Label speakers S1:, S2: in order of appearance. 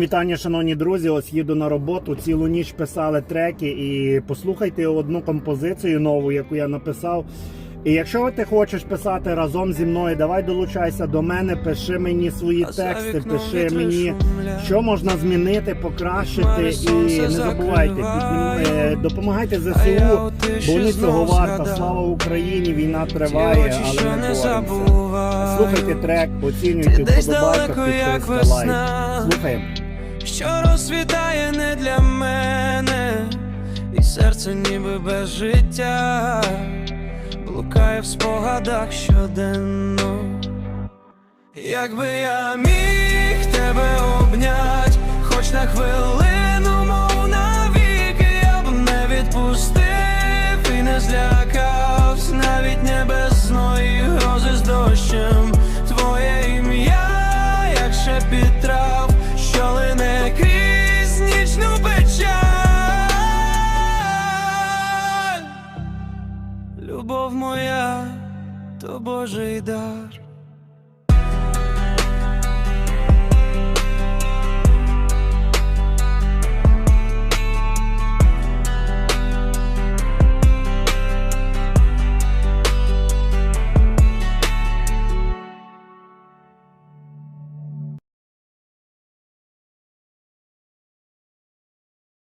S1: Вітання, шановні друзі. Ось їду на роботу. Цілу ніч писали треки і послухайте одну композицію нову, яку я написав. І якщо ти хочеш писати разом зі мною, давай долучайся до мене, пиши мені свої тексти, пиши мені, що можна змінити, покращити. І не забувайте, е, допомагайте ЗСУ, бо вони цього варта. Слава Україні! Війна триває, але
S2: не
S1: боремося. Слухайте трек, оцінюйте
S2: десь
S1: вподобайка,
S2: далеко, як
S1: підписка, лайк. Слухаємо.
S2: Що розсвітає не для мене, і серце ніби без життя, блукає в спогадах щоденно. Якби я міг тебе обнять, хоч на хвилину, мов навіки, я б не відпустив і не злякався навіть небесної грози з дощем. Твоє ім'я, як шепіт трав, Любов моя, то Божий дар.